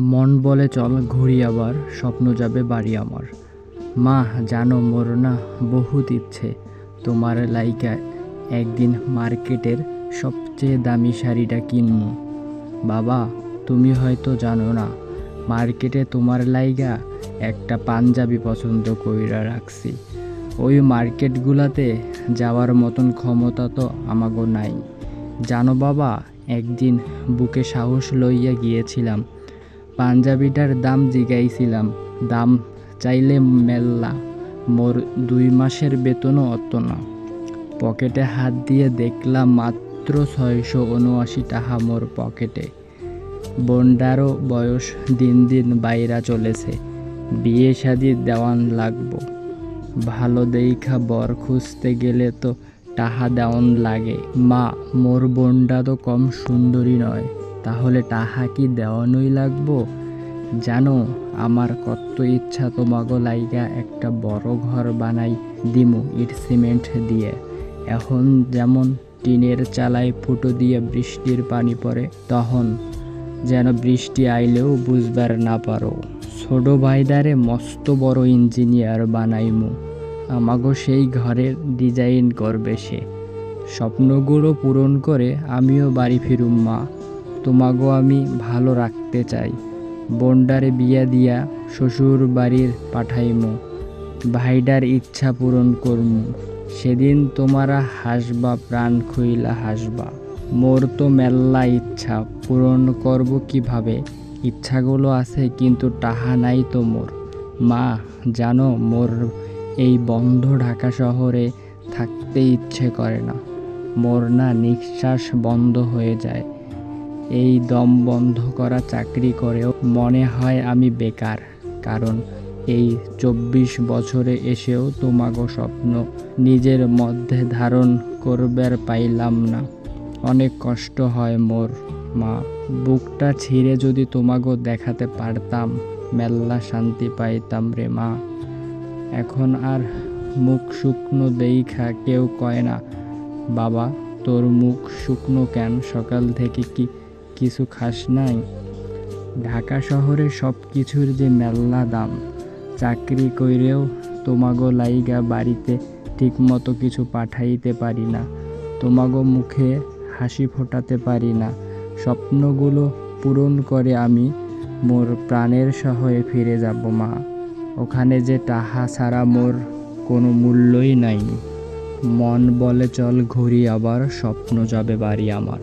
মন বলে চল ঘুরি আবার, স্বপ্ন যাবে বাড়ি আমার। মা, জানো মোর না বহুত ইচ্ছে, তোমার লাইকা একদিন মার্কেটের সবচেয়ে দামি শাড়িটা কিনবো বাবা, তুমি হয়তো জানো না, মার্কেটে তোমার লাইগা একটা পাঞ্জাবি পছন্দ কইরা রাখছি। ওই মার্কেটগুলাতে যাওয়ার মতন ক্ষমতা তো আমাগো নাই। জানো বাবা, একদিন বুকে সাহস লইয়া গিয়েছিলাম পাঞ্জাবিটার দাম জিগাইছিলাম, দাম চাইলে মেল্লা মোর দুই মাসের বেতনও অত না। পকেটে হাত দিয়ে দেখলাম মাত্র ছয়শো উনআশি টাকা মোর পকেটে। বন্ডারও বয়স দিন দিন বাইরা চলেছে। বিয়ে শাদি দেওয়ান লাগবো। ভালো দেইখা বর খুঁজতে গেলে তো টাহা দেওয়ান লাগে। মা, মোর বোনটা তো কম সুন্দরী নয়। তাহলে টাহা কি দেওয়ানোই লাগবো। জানো, আমার কত ইচ্ছা তোমাগো লাইগা একটা বড় ঘর বানাই দিমু ইট সিমেন্ট দিয়ে। এখন যেমন টিনের চালায় ফুটো দিয়ে বৃষ্টির পানি পড়ে, তখন যেন বৃষ্টি আইলেও বুঝবার না পারো। ছোট ভাইদারে মস্ত বড় ইঞ্জিনিয়ার বানাইমু। আমাগো সেই ঘরের ডিজাইন করবে সে। স্বপ্নগুলো পূরণ করে আমিও বাড়ি ফিরুম, মা। তোমাগো আমি ভালো রাখতে চাই। বন্ডারে বিয়া দিয়া শ্বশুর বাড়ির পাঠাইমু। ভাইডার ইচ্ছা পূরণ করমু। সেদিন তোমারা হাসবা, প্রাণ খুইলা হাসবা। মোর তো মেল্লা ইচ্ছা, পূরণ করব কীভাবে? ইচ্ছাগুলো আছে, কিন্তু টাহা নাই তো মোর। মা, জানো, মোর এই বন্ধ ঢাকা শহরে থাকতে ইচ্ছে করে না। মোর না নিঃশ্বাস বন্ধ হয়ে যায়। এই দম বন্ধ করা চাকরি করেও মনে হয় আমি বেকার, কারণ এই চব্বিশ বছরে এসেও তোমাগো স্বপ্ন নিজের মধ্যে ধারণ করবার পাইলাম না। অনেক কষ্ট হয় মোর, মা। বুকটা ছিঁড়ে যদি তোমাগো দেখাতে পারতাম, মেল্লা শান্তি পাইতাম রে মা। এখন আর মুখ শুকনো দেইখা কেউ কয় না, বাবা, তোর মুখ শুকনো কেন? সকাল থেকে কি কিছু খাস নাই। ঢাকা শহরে সব কিছুর যে মেল্লা দাম, চাকরি কইরেও তোমাগো লাইগা বাড়িতে ঠিকমতো কিছু পাঠাইতে পারি না, তোমাগো মুখে হাসি ফোটাতে পারি না। স্বপ্নগুলো পূরণ করে আমি মোর প্রাণের শহরে ফিরে যাব মা। ওখানে যে টাহা ছাড়া মোর কোনো মূল্যই নাই। মন বলে চল ঘুরি আবার, স্বপ্ন যাবে বাড়ি আমার।